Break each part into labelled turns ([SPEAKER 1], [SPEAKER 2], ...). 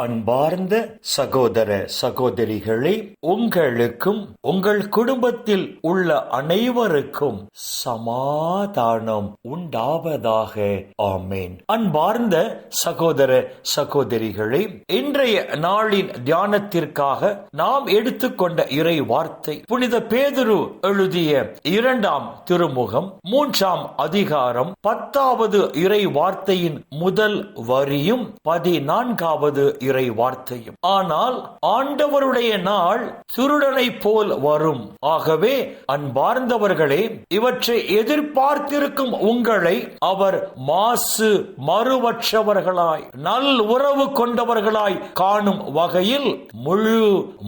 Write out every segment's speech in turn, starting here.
[SPEAKER 1] அன்பார்ந்த சகோதர சகோதரிகளே உங்களுக்கும் உங்கள் குடும்பத்தில் உள்ள அனைவருக்கும் சமாதானம் உண்டாவதாக. ஆமேன். அன்பார்ந்த சகோதர சகோதரிகளே இன்றைய நாளின் தியானத்திற்காக நாம் எடுத்துக்கொண்ட இறை வார்த்தை புனித பேதுரு எழுதிய இரண்டாம் திருமுகம் மூன்றாம் அதிகாரம் பத்தாவது இறை வார்த்தையின் முதல் வரியும் பதினான்காவது இறை வார்த்தையும். ஆனால் ஆண்டவருடைய நாள் சுருடனை போல் வரும். ஆகவே அன்பார்ந்தவர்களே இவற்றை எதிர்பார்த்திருக்கும் உங்களை அவர் மாசு மறுவற்றவர்களாய் நல் உறவு கொண்டவர்களாய் காணும் வகையில் முழு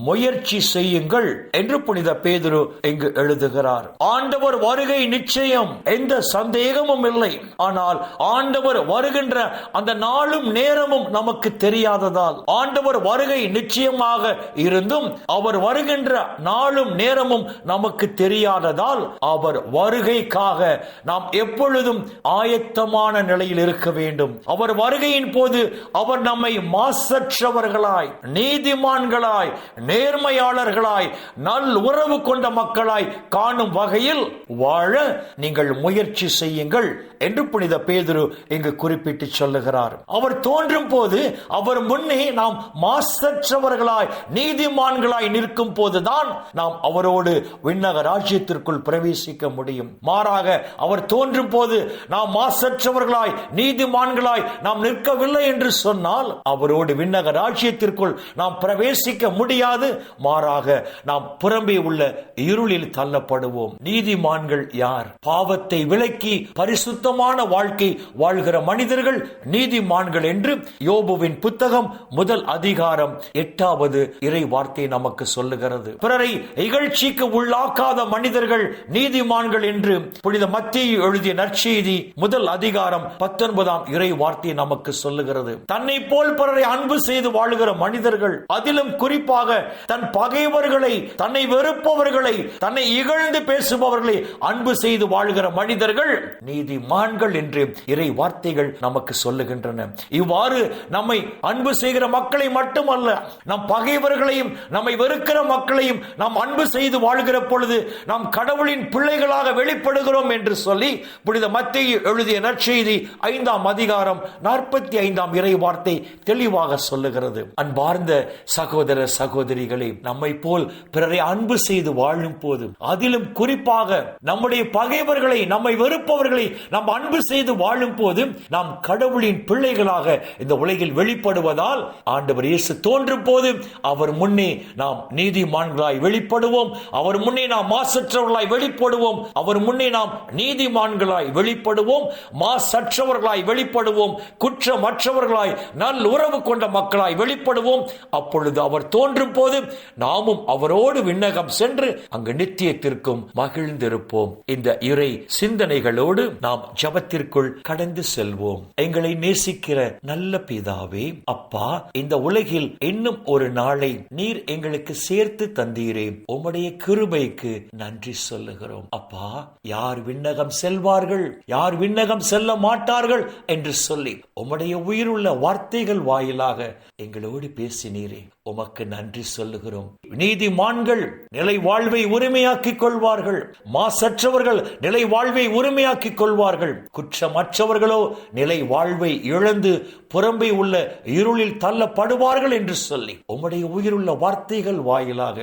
[SPEAKER 1] முயற்சி செய்யுங்கள் என்று புனித பேதுரு இங்கு எழுதுகிறார். ஆண்டவர் வருகை நிச்சயம் எந்த சந்தேகமும் இல்லை. ஆனால் ஆண்டவர் வருகின்ற அந்த நாளும் நேரமும் நமக்கு தெரியாததால் ஆண்டவர் வருகை நிச்சயமாக இருந்தும் அவர் வருகின்ற நாளும் நேரமும் நமக்கு தெரியாததால் அவர் வருகைக்காக நாம் எப்பொழுதும் ஆயத்தமான நிலையில் இருக்க வேண்டும். அவர் வருகையின் போது அவர் நம்மை மாசற்றவர்களாய் நீதிமான்களாய் நேர்மையாளர்களாய் நல் உறவு கொண்ட மக்களாய் காணும் வகையில் வாழ நீங்கள் முயற்சி செய்யுங்கள் என்று புனித பேதுரு இங்கு குறிப்பிட்டு சொல்லுகிறார். அவர் தோன்றும் போது அவர் முன் முன்னே நாம் மாசற்றவர்களாய் நீதிமான்களாய் நிற்கும் போதுதான் நாம் அவரோடு விண்ணக ராஜ்யத்திற்குள் பிரவேசிக்க முடியும். மாறாக அவர் தோன்றும் போது நாம் மாசற்றவர்களாய் நீதிமான்களாய் நாம் நிற்கவில்லை என்று சொன்னால் அவரோடு விண்ணக ராஜ்யத்திற்குள் நாம் பிரவேசிக்க முடியாது. மாறாக நாம் புறம்பே உள்ள இருளில் தள்ளப்படுவோம். நீதிமான்கள் யார்? பாவத்தை விலக்கி பரிசுத்தமான வாழ்க்கை வாழ்கிற மனிதர்கள் நீதிமான்கள் என்று யோபுவின் புத்தகம் முதல் அதிகாரம் எட்டாவது இறை வார்த்தை நமக்கு சொல்லுகிறது. பிறரை இகழ்ச்சிக்கு உள்ளாக்காத மனிதர்கள் நீதிமான்கள் என்று புனித மத்திய எழுதிய நற்செய்தி முதல் அதிகாரம் பத்தொன்பதாம் இறை வார்த்தை நமக்கு சொல்லுகிறது. தன்னை போல் பிறரை அன்பு செய்து வாழுகிற மனிதர்கள் அதிலும் குறிப்பாக தன் பகைவர்களை தன்னை வெறுப்பவர்களை தன்னை இகழ்ந்து பேசுபவர்களை அன்பு செய்து வாழ்கிற மனிதர்கள் நீதிமான்கள் என்று இறை வார்த்தைகள் நமக்கு சொல்லுகின்றன. இவ்வாறு நம்மை அன்பு செய்கிற மக்களை மட்டுமல்ல நம் பகைவர்களையும் நம்மை வெறுக்கிற மக்களையும் நாம் அன்பு செய்து வாழ்கிற பொழுது நாம் கடவுளின் பிள்ளைகளாக வெளிப்படுகிறோம் என்று சொல்லி புனித மத்திய எழுதிய நற்செய்தி ஐந்தாம் அதிகாரம் நாற்பத்தி ஐந்தாம் இறை வார்த்தை தெளிவாக சொல்லுகிறது. அன்பார்ந்த சகோதர சகோதரிகளே நம்மை போல் பிறரை அன்பு செய்து வாழும் போது அதிலும் குறிப்பாக நம்முடைய பகைவர்களை நம்மை வெறுப்பவர்களை நாம் அன்பு செய்து வாழும் போது நாம் கடவுளின் பிள்ளைகளாக இந்த உலகில் வெளிப்படுவதால் ஆண்டவர் இயேசு தோன்றும் போது அவர் முன்னே நாம் நீதிமான்களாய் வெளிப்படுவோம். அவர் முன்னே நாம் மாசற்றவர்களாய் வெளிப்படுவோம். அவர் முன்னே நாம் நீதிமான்களாய் வெளிப்படுவோம். மாசற்றவர்களாய் வெளிப்படுவோம். குற்றமற்றவர்களாய் நல் உறவு கொண்ட மக்களாய் வெளிப்படுவோம். அப்பொழுது அவர் தோன்றும் போது நாமும் அவரோடு விண்ணகம் சென்று அங்கு நித்தியத்திற்கும் மகிழ்ந்திருப்போம். இந்த இறை சிந்தனைகளோடு நாம் ஜபத்திற்குள் கடந்து செல்வோம். எங்களை நேசிக்கிற நல்ல பிதாவே அப்பா இந்த உலகில் இன்னும் ஒரு நாளை நீர் எங்களுக்கு சேர்த்து தந்தீரே. உம்முடைய கிருபைக்கு நன்றி சொல்லுகிறோம். அப்பா யார் விண்ணகம் செல்வார்கள்? யார் விண்ணகம் செல்ல மாட்டார்கள்? என்று சொல்லி உம்முடைய உயிருள்ள வார்த்தைகள் வாயிலாக எங்களோடு பேசினீரே. உமக்கு நன்றி சொல்லுகிறோம். நீதிமான்கள் நிலை வாழ்வை உரிமையாக்கிக் கொள்வார்கள். மாசற்றவர்கள் நிலை வாழ்வை உரிமையாக்கிக் கொள்வார்கள். குற்றமற்றவர்களோ நிலை வாழ்வை இழந்து புறம்பை உள்ள இருளில் தள்ளப்படுவார்கள் என்று சொல்லி. உம்முடைய உயிருள்ள வார்த்தைகள் வாயிலாக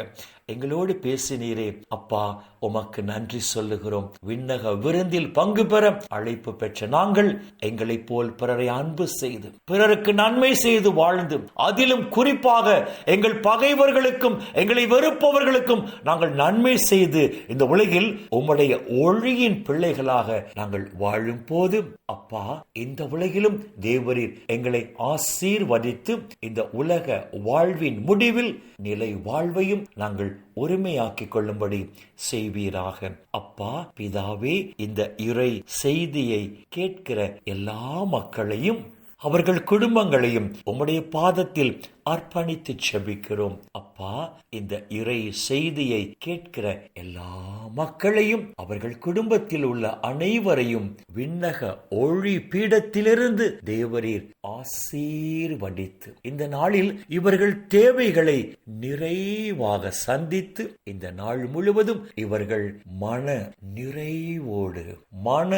[SPEAKER 1] எங்களோடு பேசினீரே. அப்பா உமக்கு நன்றி சொல்லுகிறோம். விண்ணக விருந்தில் பங்கு பெற அழைப்பு பெற்ற நாங்கள் எங்களைப் போல் பிறரை அன்பு செய்து பிறருக்கு நன்மை செய்து வாழ்ந்து அதிலும் குறிப்பாக எங்கள் பகைவர்களுக்கும் எங்களை வெறுப்பவர்களுக்கும் நாங்கள் நன்மை செய்து இந்த உலகில் உம்முடைய ஒழியின் பிள்ளைகளாக நாங்கள் வாழும் போது அப்பா இந்த உலகிலும் தேவரீர் எங்களை ஆசீர்வதித்து இந்த உலக வாழ்வின் முடிவில் நிலை வாழ்வையும் நாங்கள் உரிமையாக்கிக் கொள்ளும்படி செய்வீராக. அப்பா பிதாவே இந்த இறை செய்தியை கேட்கிற எல்லா மக்களையும் அவர்கள் குடும்பங்களையும் உம்முடைய பாதத்தில் அர்ப்பணித்து செபிக்கிறோம். அப்பா இந்த இறை செய்தியை கேட்கிற எல்லா மக்களையும் அவர்கள் குடும்பத்தில் உள்ள அனைவரையும் விண்ணக ஒளி பீடத்திலிருந்து தேவரீர் ஆசீர்வடித்து இந்த நாளில் இவர்கள் தேவைகளை நிறைவாக சந்தித்து இந்த நாள் முழுவதும் இவர்கள் மன நிறைவோடு மன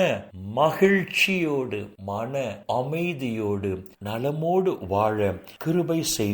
[SPEAKER 1] மகிழ்ச்சியோடு மன அமைதியோடு நலமோடு வாழ கிருபை